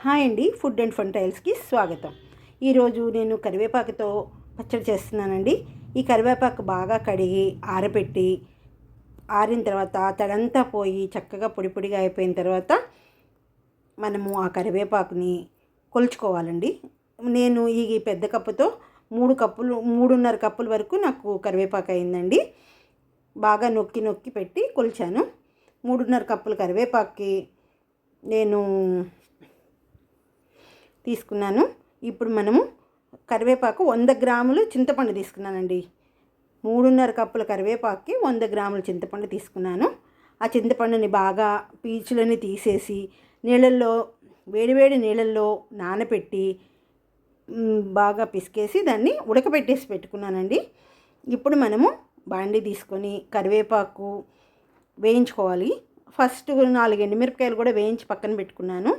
Hi అండి food and fun టైల్స్కి స్వాగతం. ఈరోజు నేను కరివేపాకుతో పచ్చడి చేస్తున్నానండి. ఈ కరివేపాకు బాగా కడిగి ఆరబెట్టి ఆరిన తర్వాత తడంతా పోయి చక్కగా పొడి పొడిగా అయిపోయిన తర్వాత మనము ఆ కరివేపాకుని కొలుచుకోవాలండి. నేను ఈ పెద్ద కప్పుతో మూడు కప్పులు మూడున్నర కప్పుల వరకు నాకు కరివేపాకు అయిందండి. బాగా నొక్కి నొక్కి పెట్టి కొలిచాను. మూడున్నర కప్పుల కరివేపాకుకి నేను తీసుకున్నాను. ఇప్పుడు మనము కరివేపాకు వంద గ్రాములు చింతపండు తీసుకున్నానండి. మూడున్నర కప్పుల కరివేపాకుకి వంద గ్రాముల చింతపండు తీసుకున్నాను. ఆ చింతపండుని బాగా పీచులని తీసేసి నీళ్ళల్లో వేడివేడి నీళ్ళల్లో నానబెట్టి బాగా పిసికేసి దాన్ని ఉడకబెట్టేసి పెట్టుకున్నానండి. ఇప్పుడు మనము బాండి తీసుకొని కరివేపాకు వేయించుకోవాలి. ఫస్ట్ నాలుగు ఎండుమిరపకాయలు కూడా వేయించి పక్కన పెట్టుకున్నాను.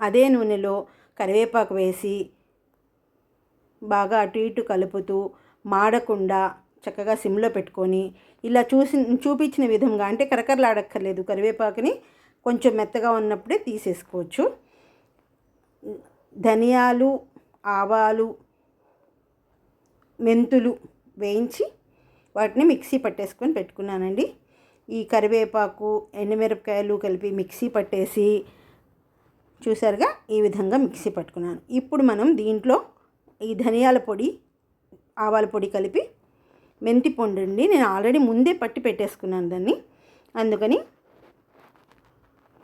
అదే నూనెలో కరివేపాకు వేసి బాగా అటు ఇటు కలుపుతూ మాడకుండా చక్కగా సిమ్లో పెట్టుకొని ఇలా చూసి చూపించిన విధంగా అంటే కరకరలాడక్కర్లేదు. కరివేపాకుని కొంచెం మెత్తగా ఉన్నప్పుడే తీసేసుకోవచ్చు. ధనియాలు ఆవాలు మెంతులు వేయించి వాటిని మిక్సీ పట్టేసుకొని పెట్టుకున్నానండి. ఈ కరివేపాకు ఎండుమిరపకాయలు కలిపి మిక్సీ పట్టేసి చూసారుగా? ఈ విధంగా మిక్సీ పట్టుకున్నాను. ఇప్పుడు మనం దీంట్లో ఈ ధనియాల పొడి ఆవాల పొడి కలిపి మెంతి పొడి అండి నేను ఆల్రెడీ ముందే పట్టి పెట్టేసుకున్నాను దాన్ని. అందుకని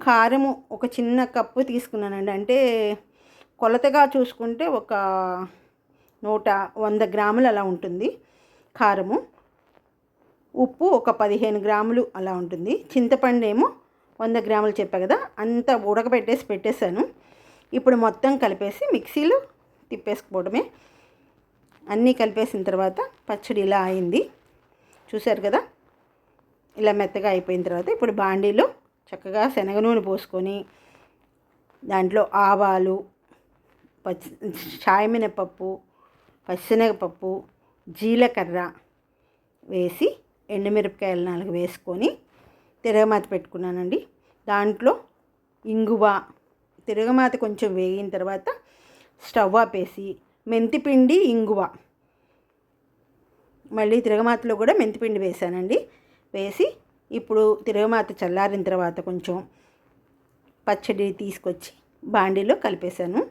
కారము ఒక చిన్న కప్పు తీసుకున్నానండి. అంటే కొలతగా చూసుకుంటే ఒక నూట వంద గ్రాములు అలా ఉంటుంది కారము. ఉప్పు ఒక పదిహేను గ్రాములు అలా ఉంటుంది. చింతపండు ఏమో వంద గ్రాములు చెప్పా కదా అంతా ఉడకబెట్టేసి పెట్టేశాను. ఇప్పుడు మొత్తం కలిపేసి మిక్సీలో తిప్పేసుకోవడమే. అన్నీ కలిపేసిన తర్వాత పచ్చడి ఇలా అయింది. చూశారు కదా? ఇలా మెత్తగా అయిపోయిన తర్వాత ఇప్పుడు బాండీలో చక్కగా శనగ నూనె పోసుకొని దాంట్లో ఆవాలు పచ్చి చాయమినపప్పు పచ్చిశనగపప్పు జీలకర్ర వేసి ఎండుమిరపకాయలు నాలుగు వేసుకొని తిరగమాత పెట్టుకున్నానండి. దాంట్లో ఇంగువ తిరగమాత కొంచెం వేగిన తర్వాత స్టవ్ ఆపేసి మెంతిపిండి ఇంగువ. మళ్ళీ తిరగమాతలో కూడా మెంతిపిండి వేసానండి. వేసి ఇప్పుడు తిరగమాత చల్లారిన తర్వాత కొంచెం పచ్చడి తీసుకొచ్చి బాండీలో కలిపేశాను.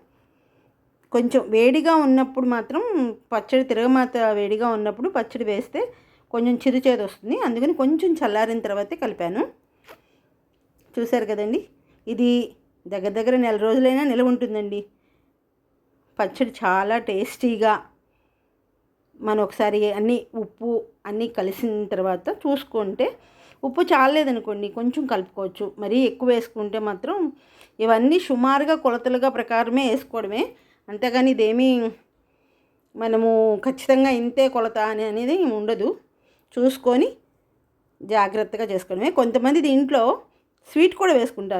కొంచెం వేడిగా ఉన్నప్పుడు మాత్రం పచ్చడి తిరగమాత వేడిగా ఉన్నప్పుడు పచ్చడి వేస్తే కొంచెం చిరుచేది వస్తుంది. అందుకని కొంచెం చల్లారిన తర్వాతే కలిపాను. చూశారు కదండి? ఇది దగ్గర దగ్గర నెల రోజులైనా నిలవ ఉంటుందండి. పచ్చడి చాలా టేస్టీగా మనం ఒకసారి అన్నీ ఉప్పు అన్నీ కలిసిన తర్వాత చూసుకుంటే ఉప్పు చాలేదనుకోండి కొంచెం కలుపుకోవచ్చు. మరీ ఎక్కువ వేసుకుంటే మాత్రం ఇవన్నీ సుమారుగా కొలతలుగా ప్రకారమే వేసుకోవడమే. అంతేగాని ఇదేమీ మనము ఖచ్చితంగా ఇంతే కొలత అని అనేది ఉండదు. చూసుకొని జాగ్రత్తగా చేసుకోవడమే. కొంతమంది దీంట్లో స్వీట్ కూడా వేసుకుంటారు.